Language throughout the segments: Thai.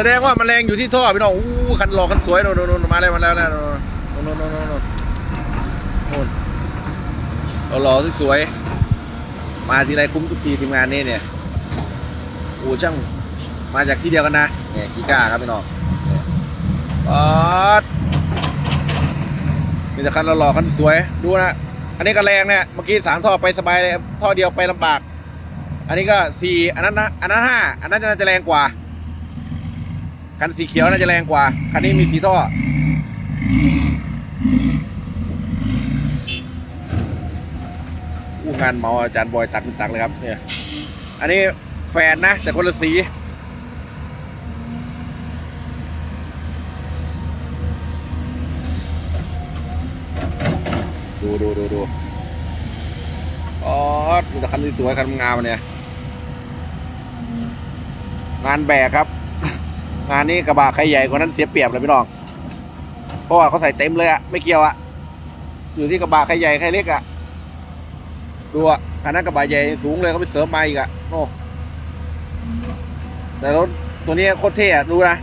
แสดงว่ามันแรงอยู่ที่ท่อพี่น้องอู้คันหลอกคันสวยโน่นโน่นมาแล้วมาแล้วแล้วโน่นโน่นโน่นโน่นโน่นโน่นเราหล่อสวยมาทีไรคุ้มทุกทีทีมงานนี่เนี่ยโอ้ช่างมาจากที่เดียวกันนะเนี่ยกีก้าครับพี่น้องป๊อดมีแต่คันหล่อคันสวยดูนะอันนี้ก็แรงเนี่ยเมื่อกี้สามท่อไปสบายเลยท่อเดียวไปลำบาก อันนี้ก็สี่อันนั้นนะอันนั้นห้าอันนั้นน่าจะแรงกว่า คันสีเขียวน่าจะแรงกว่า คันนี้มีสีท่อ อู้งานเมาอาจารย์บอยตักตักเลยครับ เนี่ย อันนี้แฟนนะ แต่คนละสี ดูดูดูดูอ๋อดูแต่คันสวยคันงามเนี่ย งานแบกครับ งานนี้กระบะใครใหญ่กว่านั้นเสียเปรียบเลยพี่น้อง เพราะว่าเขาใส่เต็มเลยอะไม่เกี่ยวอะอยู่ที่กระบะใครใหญ่ใครเล็กอะดูอะอันนั้นกระบะใหญ่สูงเลยเขาไปเสริมมาอีกอะโอ้แต่รถตัวนี้โคตรเท่อะดูนะ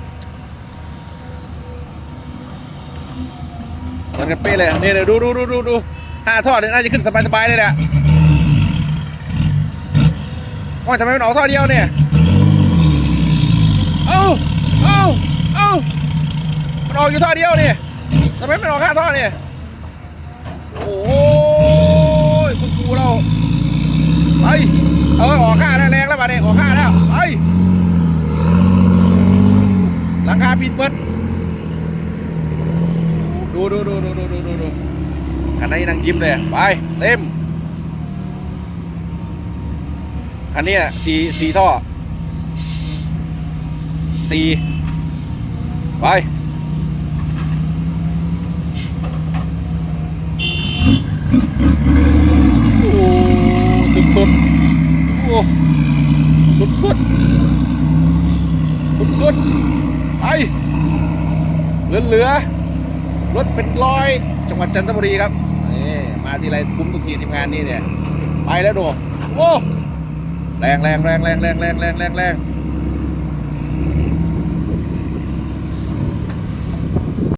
เหมือนกันเป๊ะเลยนี่เลยดูดูดูดูดูห้าท่อเนี่ยน่าจะขึ้นสบายๆเลยแหละว่าทำไมมันออกท่อเดียวเนี่ย เอ้าเอ้าเอ้า มันออกอยู่ท่อเดียวนี่ทำไมมันออกข้าท่อนี่โอ้ยคุณครูเราไปเออออกข้าแล้วแรงแล้วมาเนี่ยออกข้าแล้วไปหลังคาปิดเบิดดูดูดูดูดูดูดูดูคันนี้นั่งยิ้มเลยไปเต็มคันนี้อะสี่สี่ท่อสี่ไปโอ้สุดสุดๆโอ้ สุดสุดสุดสุดไปเหลือเหลือรถเป็นร้อย จังหวัดจันทบุรีครับนี่มาทีไรคุ้มทุกทีทีมงานนี่เนี่ย ไปแล้วดูโอ้แรงแรงแรงแรงแรงแรงแรงแรงแรง